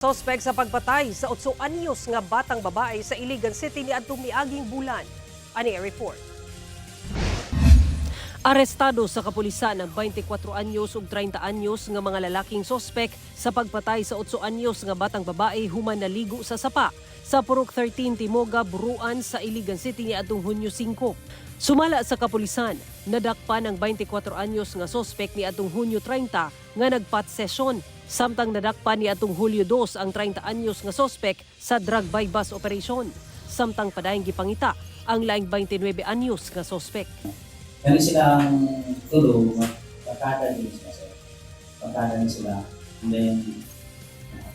Sospek sa pagpatay sa 8 anyos nga batang babae sa Iligan City ni Adtong miaging bulan. Ani report. Arestado sa kapulisan ng 24 anyos ug 30 anyos nga mga lalaking sospek sa pagpatay sa 8 anyos nga batang babae human naligo sa sapa sa Purok 13 Timoga, Buruan sa Iligan City ni adtong Hunyo 5. Sumala sa kapulisan, nadakpan ang 24 anyos nga sospek ni atong Hunyo 30 nga nagpat sesyon. Samtang nadakpan ni atong Hulyo 2 ang 30 anyos nga sospek sa drug by bus operation. Samtang padayong gipangita ang laing 29 anyos nga sospek. Kani sila ang tulo, pagkada sila sir. Pagkada din sila. And then, uh,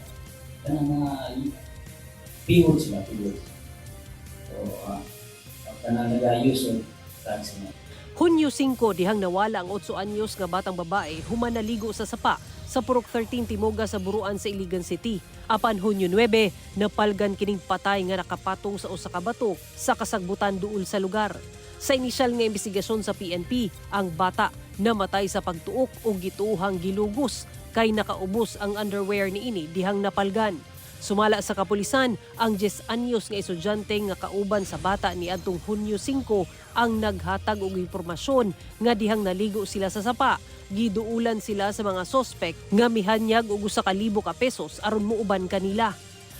kanang mga pivot sila, pivot. So, uh, kanang nag-use of drugs sila. Hunyo 5 dihang nawala ang 8 anyos nga batang babae human naligo sa sapa sa Purok 13 Timoga sa Buruan sa Iligan City. Apan Hunyo 9, napalgan kining patay nga nakapatong sa usa ka bato sa kasagbutan duol sa lugar. Sa inisyal nga investigasyon sa PNP, ang bata namatay sa pagtuok o gituuhang gilugos kay nakaubos ang underwear ni ini dihang napalgan. Sumala sa kapulisan, ang 10 anyos nga estudyante nga kauban sa bata ni adtong Hunyo 5 ang naghatag og impormasyon nga dihang naligo sila sa sapa. Giduulan sila sa mga sospek nga mihanyag og usa ka libo ka pesos aron muuban kanila.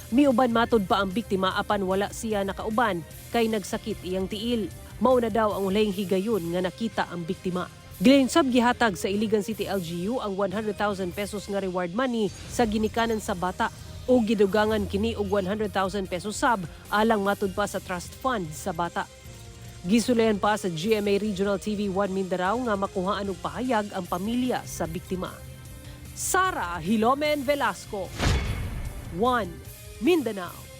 Miuban matod pa ang biktima apan wala siya nakauban kay nagsakit iyang tiil. Mao na daw ang ulayng higayon nga nakita ang biktima. Gilinsab gihatag sa Iligan City LGU ang 100,000 pesos nga reward money sa ginikanan sa bata o gidugangan kini og 100,000 pesos sab alang matud pa sa trust fund sa bata. Gisulayan pa sa GMA Regional TV 1 Mindanao nga makuhaan og pahayag ang pamilya sa biktima. Sara Hilomen Velasco 1 Mindanao